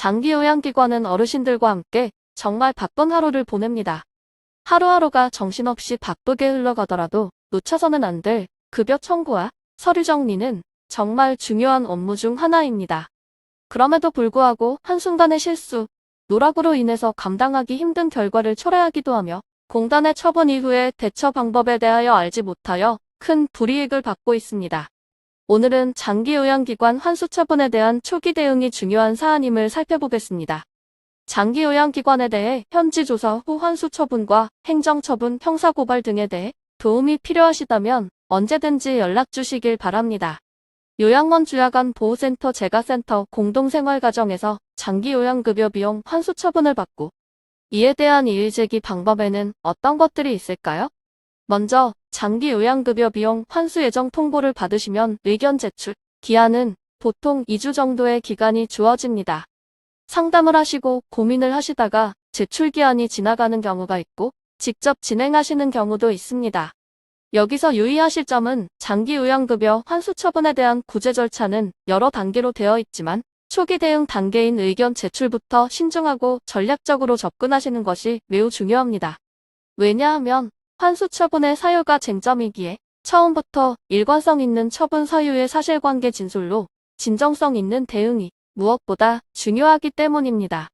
장기요양기관은 어르신들과 함께 정말 바쁜 하루를 보냅니다. 하루하루가 정신없이 바쁘게 흘러가더라도 놓쳐서는 안 될 급여 청구와 서류 정리는 정말 중요한 업무 중 하나입니다. 그럼에도 불구하고 한순간의 실수, 노락으로 인해서 감당하기 힘든 결과를 초래하기도 하며 공단의 처분 이후의 대처 방법에 대하여 알지 못하여 큰 불이익을 받고 있습니다. 오늘은 장기요양기관 환수 처분에 대한 초기 대응이 중요한 사안임을 살펴보겠습니다. 장기요양기관에 대해 현지 조사 후 환수 처분과 행정처분, 형사고발 등에 대해 도움이 필요하시다면 언제든지 연락 주시길 바랍니다. 요양원 주야간 보호센터 재가센터 공동생활가정에서 장기요양급여 비용 환수 처분을 받고 이에 대한 이의제기 방법에는 어떤 것들이 있을까요? 먼저 장기 요양급여 비용 환수 예정 통보를 받으시면 의견 제출, 기한은 보통 2주 정도의 기간이 주어집니다. 상담을 하시고 고민을 하시다가 제출 기한이 지나가는 경우가 있고 직접 진행하시는 경우도 있습니다. 여기서 유의하실 점은 장기 요양급여 환수 처분에 대한 구제 절차는 여러 단계로 되어 있지만 초기 대응 단계인 의견 제출부터 신중하고 전략적으로 접근하시는 것이 매우 중요합니다. 왜냐하면 환수 처분의 사유가 쟁점이기에 처음부터 일관성 있는 처분 사유의 사실관계 진술로 진정성 있는 대응이 무엇보다 중요하기 때문입니다.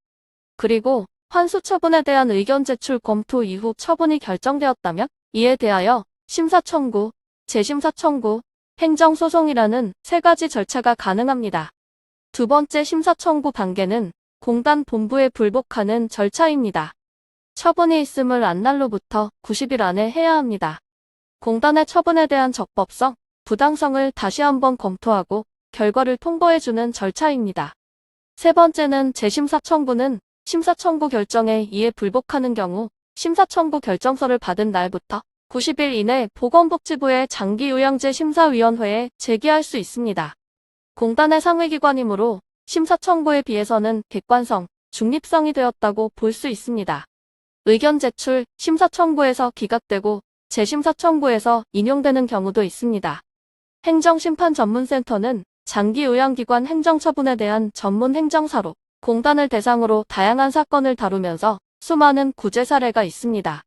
그리고 환수 처분에 대한 의견 제출 검토 이후 처분이 결정되었다면 이에 대하여 심사 청구, 재심사 청구, 행정소송이라는 세 가지 절차가 가능합니다. 두 번째 심사 청구 단계는 공단 본부에 불복하는 절차입니다. 처분이 있음을 안 날로부터 90일 안에 해야 합니다. 공단의 처분에 대한 적법성, 부당성을 다시 한번 검토하고 결과를 통보해주는 절차입니다. 세 번째는 재심사 청구는 심사 청구 결정에 이에 불복하는 경우 심사 청구 결정서를 받은 날부터 90일 이내 보건복지부의 장기요양제 심사위원회에 제기할 수 있습니다. 공단의 상위기관이므로 심사 청구에 비해서는 객관성, 중립성이 되었다고 볼 수 있습니다. 의견 제출, 심사 청구에서 기각되고 재심사 청구에서 인용되는 경우도 있습니다. 행정심판전문센터는 장기 요양기관 행정처분에 대한 전문 행정사로 공단을 대상으로 다양한 사건을 다루면서 수많은 구제 사례가 있습니다.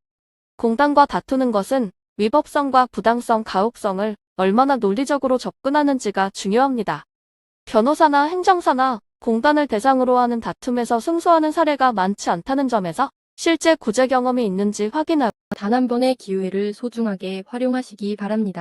공단과 다투는 것은 위법성과 부당성, 가혹성을 얼마나 논리적으로 접근하는지가 중요합니다. 변호사나 행정사나 공단을 대상으로 하는 다툼에서 승소하는 사례가 많지 않다는 점에서 실제 구제 경험이 있는지 확인하고 단 한 번의 기회를 소중하게 활용하시기 바랍니다.